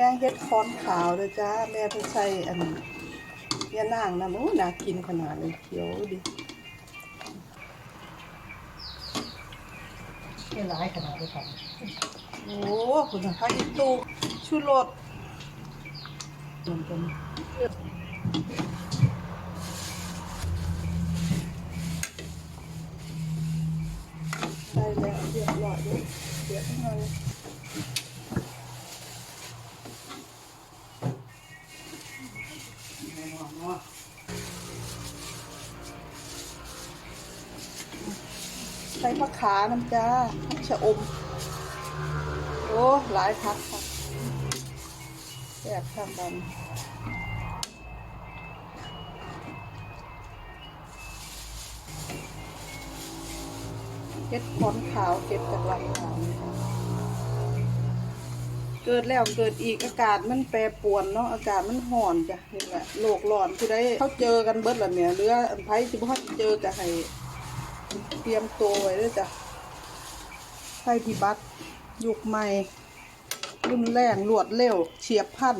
กงเห็ดคอนขาวเลยจ้า แม่เพิ่นใส่อันยานางนะโอ้น่ากินขนาดเลยเขียวดิไม่ร้ายขนาดนี้ครับโอ้คุณพระอิตูชูรสเหมือนกันได้แล้วเรียบร้อยเลยเดี๋ย ในใส่มะขาน้ำจ้าผักชะอม โอ้ หลายพักค่ะแซ่บข้างบันเก็ดขอนขาวเก็บจากลำขาวนี่ค่ะ เกิดแล้วเกิดอีกอากาศมันแปรปรวนเนาะอากาศมันห่อนจ้ะนี่แหละโลกร้อนผู้ใดเขาเจอกันเบิดละเนี่ยเรืออันไผสิบ่ทันเจอจะให้เตรียมตัวไว้ด้วยจ้ะภัยพิบัติยุคใหม่ รุนแรงรวดเร็วเฉียบพลัน